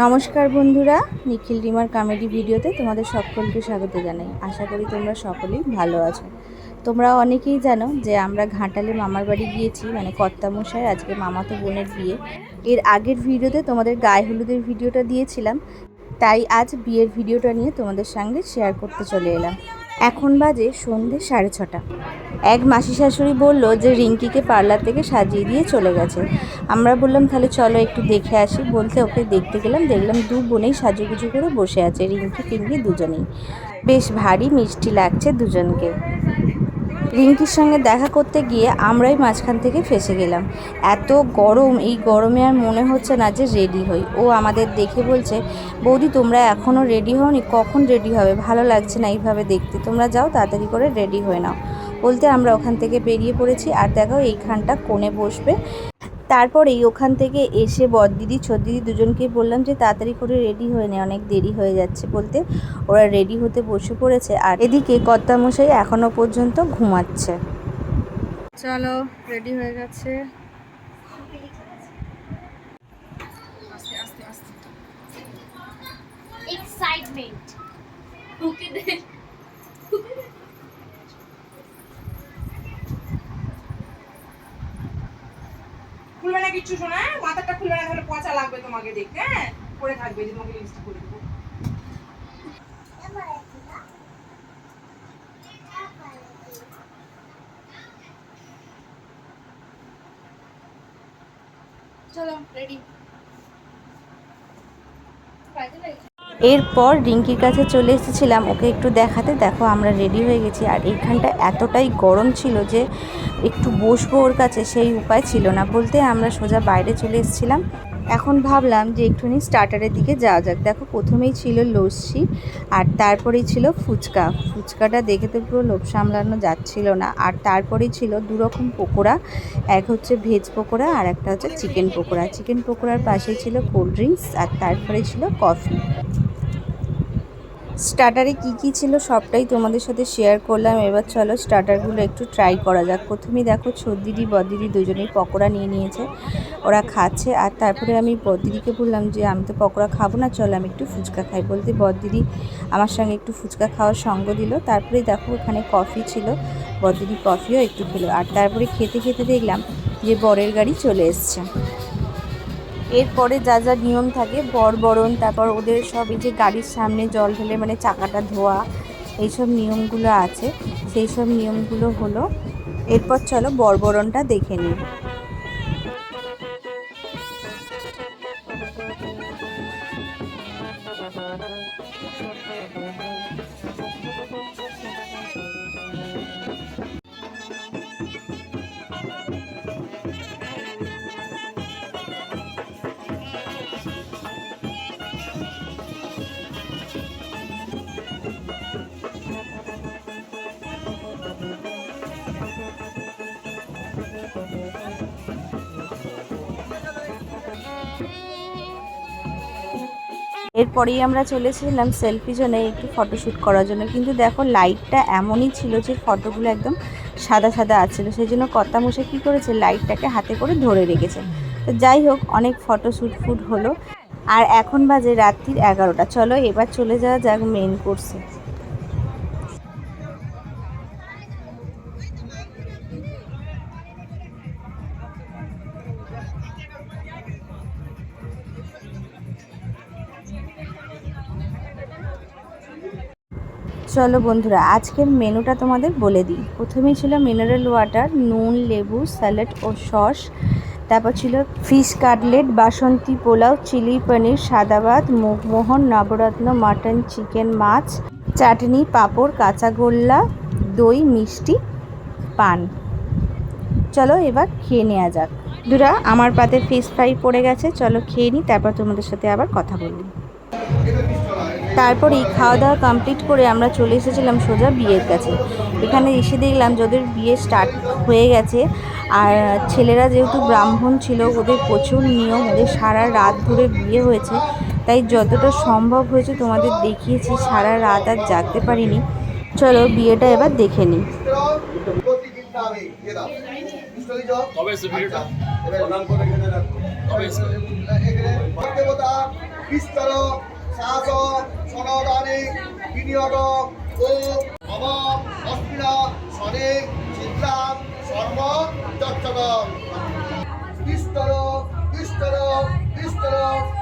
নমস্কার বন্ধুরা, নিখিল রিমার কমেডি ভিডিওতে তোমাদের সকলকে স্বাগত জানাই। আশা করি তোমরা সকলেই ভালো আছো। তোমরা অনেকেই জানো যে আমরা ঘাটালে মামার বাড়ি গিয়েছি মানে কর্তামশাই, আজকে মামাতো বোনের বিয়ে। এর আগের ভিডিওতে তোমাদের গায়ে হলুদের ভিডিওটা দিয়েছিলাম, তাই আজ বিয়ের ভিডিওটা নিয়ে তোমাদের সঙ্গে শেয়ার করতে চলে এলাম। এখন বাজে সন্ধে সাড়ে ছটা। এক মাসি শাশুড়ি বলল যে রিঙ্কিকে পার্লার থেকে সাজিয়ে দিয়ে চলে গেছে। আমরা বললাম, তাহলে চলো একটু দেখে আসি। বলতে ওকে দেখতে গেলাম, দেখলাম দু বোনেই সাজুগুজু করে বসে আছে, রিঙ্কি, পিঙ্কি দুজনেই। বেশ ভারী মিষ্টি লাগছে দুজনকে। রিঙ্কির সঙ্গে দেখা করতে গিয়ে আমরাই মাঝখান থেকে ফেসে গেলাম। এত গরম, এই গরমে আর মনে হচ্ছে না যে রেডি হই। ও আমাদের দেখে বলছে, বৌদি, তোমরা এখনও রেডি হওনি? কখন রেডি হবে? ভালো লাগছে না এইভাবে দেখতে। তোমরা যাও, তাড়াতাড়ি করে রেডি হয়ে নাও। বলতে আমরা ওখান থেকে বেরিয়ে পড়েছি। আর দেখো এইখানটা কোণে বসবে। তারপরেই ওখান থেকে এসে বড়দিদি দিদি দুজনকেই বললাম যে তাড়াতাড়ি করে রেডি হয়ে নে অনেক দেরি হয়ে যাচ্ছে বলতে। ওরা রেডি হতে বসে পড়েছে আর এদিকে কর্তামশাই এখনও পর্যন্ত ঘুমাচ্ছে। চলো রেডি হয়ে গেছে। Excitement. Okay then. খুলবে না কিচ্ছু শোনা হ্যাঁ? মাথাটা খুলবে না, তাহলে পচা লাগবে তোমাকে দেখতে হ্যাঁ? পরে থাকবে যে তোমাকে লিপস্টিক করে দেবো। চলো রেডি এরপর রিঙ্কির কাছে চলে এসেছিলাম, ওকে একটু দেখাতে। দেখো, আমরা রেডি হয়ে গেছি। আর এইখানটা এতটাই গরম ছিল যে একটু বসবো ওর কাছে, সেই উপায় ছিল না বলতে আমরা সোজা বাইরে চলে এসেছিলাম। এখন ভাবলাম যে একটুখানি স্টার্টারের দিকে যাওয়া যাক। দেখো, প্রথমেই ছিল লস্যি আর তারপরেই ছিল ফুচকা। ফুচকাটা দেখে তো পুরো লোভ সামলানো যাচ্ছিল না। আর তারপরেই ছিল দু রকম পকোড়া। এক হচ্ছে ভেজ পকোড়া আর একটা হচ্ছে চিকেন পকোড়া। চিকেন পকোড়ার পাশেই ছিল কোল্ড ড্রিঙ্কস আর তারপরে ছিল কফি স্টার্টারে কি কি ছিল সবটাই তোমাদের সাথে শেয়ার করলাম। এবার চলো স্টার্টারগুলো একটু ট্রাই করা যাক। প্রথমেই দেখো ছদ্দিদি বদিদি দুজনেই পকোড়া নিয়ে নিয়েছে। ওরা খাচ্ছে আর তারপরে আমি বদিদিকে বললাম যে, আমি তো পকোড়া খাব না, চলো আমি একটু ফুচকা খাই। বলতে বদিদি আমার সঙ্গে একটু ফুচকা খাওয়ার সঙ্গ দিল। তারপরে দেখো, ওখানে কফি ছিল। বদিদি কফিও একটু খেলো। আর তারপরে খেতে খেতে দেখলাম যে, বরের গাড়ি চলে এসছে। এরপরে যা যা নিয়ম থাকে বর বরণ তারপর ওদের সব এই যে গাড়ির সামনে জল ঢেলে মানে চাকাটা ধোয়া, এইসব নিয়মগুলো আছে। সেই সব নিয়মগুলো হলো, এরপর চলো বরবরণটা দেখে নিই। এরপরেই আমরা চলে এসেছিলাম সেলফি জোনে একটু ফটোশ্যুট করার জন্য। কিন্তু দেখো লাইটটা এমনই ছিল যে ফটোগুলো একদম সাদা সাদা আছিল। সেই জন্য কর্তামশাই কী করেছে লাইটটাকে হাতে করে ধরে রেখেছে। তো যাই হোক, অনেক ফটোশ্যুট ফুট হলো। আর এখন বাজে রাত্রির এগারোটা। চলো, এবার চলে যাওয়া যাক মেন কোর্সে চলো বন্ধুরা, আজকের মেনুটা তোমাদের বলে দিই। প্রথমেই ছিল মিনারেল ওয়াটার নুন, লেবু স্যালাড ও সস। তারপর ছিল fish cutlet basanti pulao chilli paneer সাদা ভাত, মুগমোহন, নবরত্ন মাটন চিকেন মাছ, চাটনি, পাঁপড় কাঁচাগোল্লা দই, মিষ্টি, পান। চলো এবার খেয়ে নেওয়া যাক। দুরা, আমার পাতে ফিশ ফ্রাই পড়ে গেছে, চলো খেয়ে নিই তারপর তোমাদের সাথে আবার কথা বলি। তারপরেই খাওয়া দাওয়া কমপ্লিট করে আমরা চলে এসেছিলাম সোজা বিয়ের কাছে। এখানে এসে দেখলাম যাদের বিয়ে স্টার্ট হয়ে গেছে আর ছেলেরা যেহেতু ব্রাহ্মণ ছিল ওদের প্রচুর নিয়ম ওদের সারা রাত ধরে বিয়ে হয়েছে। তাই যতটা সম্ভব হয়েছে তোমাদের দেখিয়েছি সারা রাত আর জাগতে পারিনি। চলো বিয়েটা এবার দেখে নিই। শাসক সনদানিক বিনিয়োগ ও অভাব অস্মিনা সনেক চিন্তাম সর্ব যচ্ছদম বিস্তর বিস্তর বিস্তর।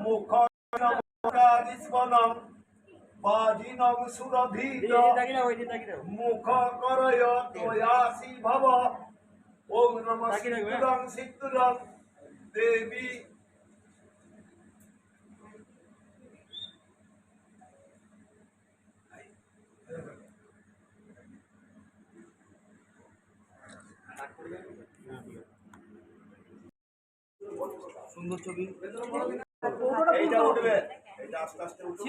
মুখ বাজিনম সুরধীত মুখ করয় তয়াসি ভব ওম নমঃ সিদ্ধং সিদ্ধং দেবী আস্তে উঠবে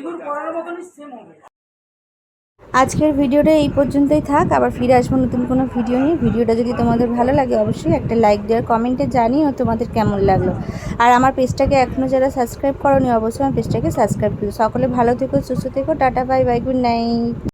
আজকের ভিডিওটা এই পর্যন্তই থাক, আবার ফিরে আসব নতুন কোনো ভিডিও নিয়ে। ভিডিওটা যদি তোমাদের ভালো লাগে, অবশ্যই একটা লাইক দেওয়ার কমেন্টে জানিও তোমাদের কেমন লাগল। আর আমার পেজটাকে এখনও যারা সাবস্ক্রাইব করোনি, অবশ্যই আমার পেজটাকে সাবস্ক্রাইব করো। সকলে ভালো থেকো, সুস্থ থেকো, ta-ta bye bye good night